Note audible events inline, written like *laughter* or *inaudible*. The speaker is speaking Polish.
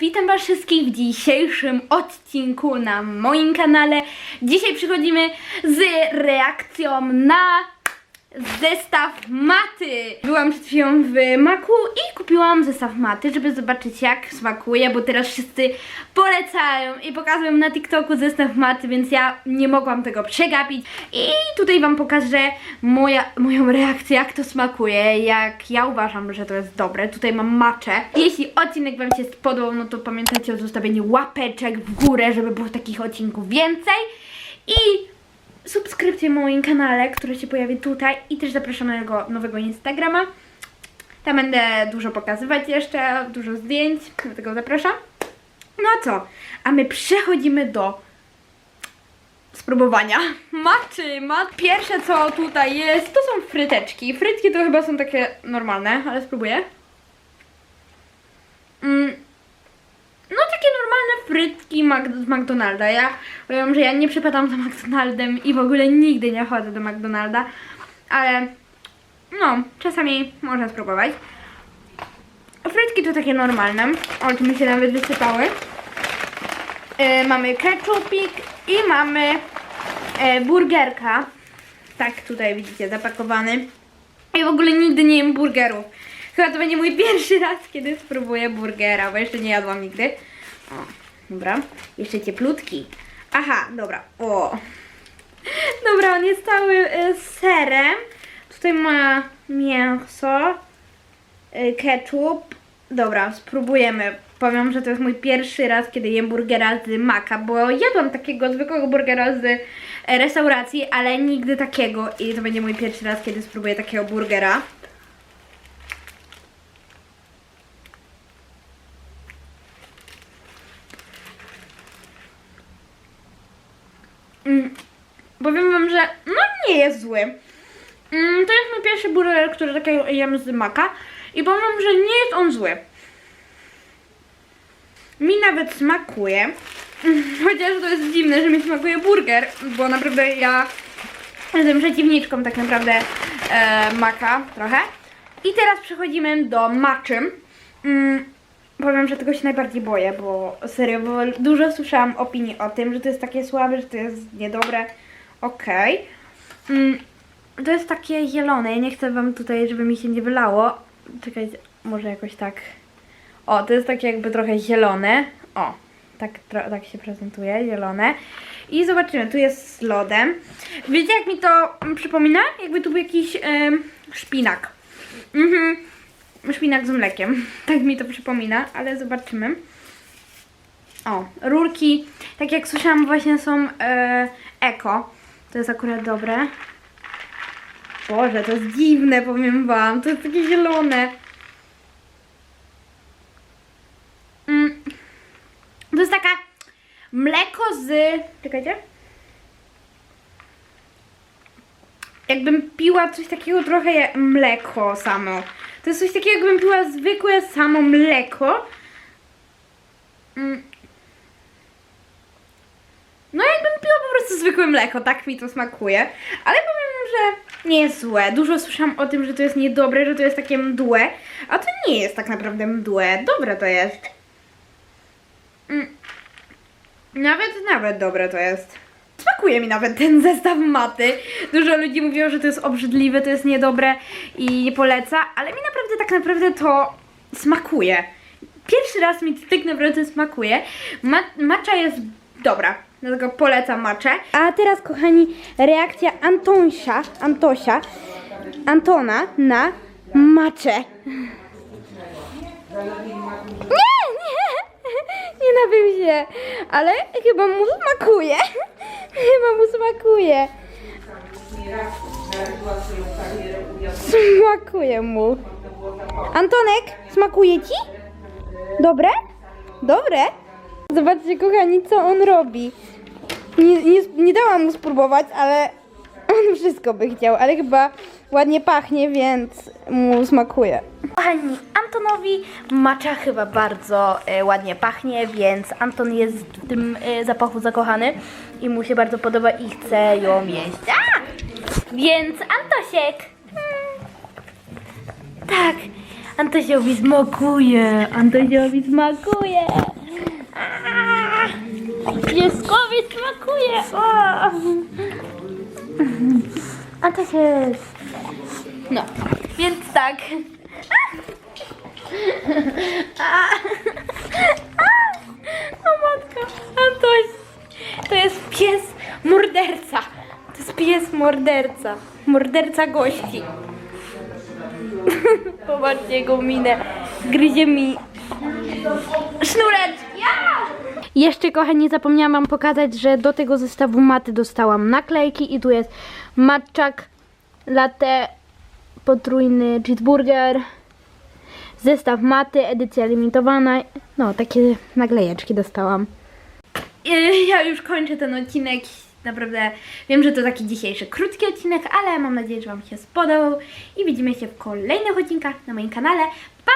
witam was wszystkich w dzisiejszym odcinku na moim kanale. Dzisiaj przychodzimy z reakcją na zestaw maty. Byłam przed chwilą w Maku i kupiłam zestaw maty, żeby zobaczyć jak smakuje, bo teraz wszyscy polecają i pokazują na TikToku zestaw maty, więc ja nie mogłam tego przegapić. I tutaj wam pokażę moja, moją reakcję, jak to smakuje, jak ja uważam, że to jest dobre. Tutaj mam maczę. Jeśli odcinek wam się spodobał, no to pamiętajcie o zostawieniu łapeczek w górę, żeby było takich odcinków więcej. I subskrypcję na moim kanale, który się pojawi tutaj i też zapraszam na jego nowego Instagrama. Tam będę dużo pokazywać jeszcze, dużo zdjęć, dlatego zapraszam. No a co? A my przechodzimy do spróbowania *laughs* maczy. Mat. Pierwsze co tutaj jest, to są fryteczki. Frytki to chyba są takie normalne, ale spróbuję. Mm, no takie normalne frytki z McDonalda. Ja powiem, że ja nie przepadam za McDonaldem i w ogóle nigdy nie chodzę do McDonalda, ale no, czasami można spróbować. Frytki to takie normalne, o mi się nawet wysypały. E, mamy ketchupik i mamy e, burgerka. Tak tutaj widzicie, zapakowany. Ja w ogóle nigdy nie jem burgerów. Chyba to będzie mój *laughs* pierwszy raz, kiedy spróbuję burgera, bo jeszcze nie jadłam nigdy. O, dobra. Jeszcze cieplutki. Aha, dobra. O. *laughs* Dobra, on jest cały z serem. Tutaj ma mięso, e, ketchup. Dobra, spróbujemy. Powiem, że to jest mój pierwszy raz, kiedy jem burgera z maka, bo jadłam takiego zwykłego burgera z e, restauracji, ale nigdy takiego i to będzie mój pierwszy raz, kiedy spróbuję takiego burgera. Mm, powiem wam, że no nie jest zły. Mm, to jest mój pierwszy burger, który takiego jem z maka i powiem wam, że nie jest on zły. Mi nawet smakuje, *laughs* chociaż to jest dziwne, że mi smakuje burger, bo naprawdę ja jestem przeciwniczką tak naprawdę e, maka trochę. I teraz przechodzimy do maczy. Mm, powiem, że tego się najbardziej boję, bo serio, bo dużo słyszałam opinii o tym, że to jest takie słabe, że to jest niedobre. Okej. Mm, to jest takie zielone. Ja nie chcę wam tutaj, żeby mi się nie wylało. Czekajcie, może jakoś tak. O, to jest takie jakby trochę zielone. O, tak, tak się prezentuje, zielone. I zobaczymy, tu jest z lodem. Wiecie jak mi to mm, przypomina? Jakby tu był jakiś szpinak. Mhm. Szpinak z mlekiem. *laughs* Tak mi to przypomina, ale zobaczymy. O, rurki, tak jak słyszałam, właśnie są e, eko. To jest akurat dobre. Boże, to jest dziwne, powiem wam. To jest takie zielone. Mm. To jest taka mleko z... Czekajcie. Jakbym piła coś takiego trochę mleko samo. To jest coś takiego, jakbym piła zwykłe samo mleko. Mm. No jakbym piła po prostu zwykłe mleko, tak mi to smakuje. Ale powiem, że nie jest złe. Dużo słyszałam o tym, że to jest niedobre, że to jest takie mdłe. A to nie jest tak naprawdę mdłe. Dobre to jest. Mm. Nawet, nawet dobre to jest. Smakuje mi nawet ten zestaw maty. Dużo ludzi mówiło, że to jest obrzydliwe, to jest niedobre i nie poleca, ale mi naprawdę tak naprawdę to smakuje. Pierwszy raz mi to tak naprawdę smakuje. Ma macza jest dobra, dlatego polecam maczę. A teraz, kochani, reakcja Antonsia, Antosia, Antona na maczę. Nie, nie napił się, ale chyba mu smakuje. *laughs* Chyba mu smakuje. Smakuje mu. Antonek, smakuje ci? Dobre? Dobre? Zobaczcie, kochani, co on robi. Nie, nie, nie dałam mu spróbować, ale *laughs* on wszystko by chciał, ale chyba ładnie pachnie, więc mu smakuje. Kochani, Antonowi macza chyba bardzo e, ładnie pachnie, więc Anton jest w tym e, zapachu zakochany i mu się bardzo podoba i chce ją jeść. A! Więc Antosiek! Hmm, tak, Antosiowi smakuje. Antosiowi smakuje. Pieskowi smakuje. O! Antosiek. No, więc tak. A, o matko, Antoś. To jest pies morderca. To jest pies morderca. Morderca gości. *laughs* Popatrzcie jego minę. Gryzie mi sznurek. Ja! Jeszcze kochani zapomniałam wam pokazać, że do tego zestawu maty dostałam naklejki i tu jest matczak, latte, potrójny cheeseburger, zestaw maty, edycja limitowana. No, takie naklejeczki dostałam. Ja już kończę ten odcinek. Naprawdę wiem, że to taki dzisiejszy krótki odcinek, ale mam nadzieję, że Wam się spodobał. I widzimy się w kolejnych odcinkach na moim kanale. Pa!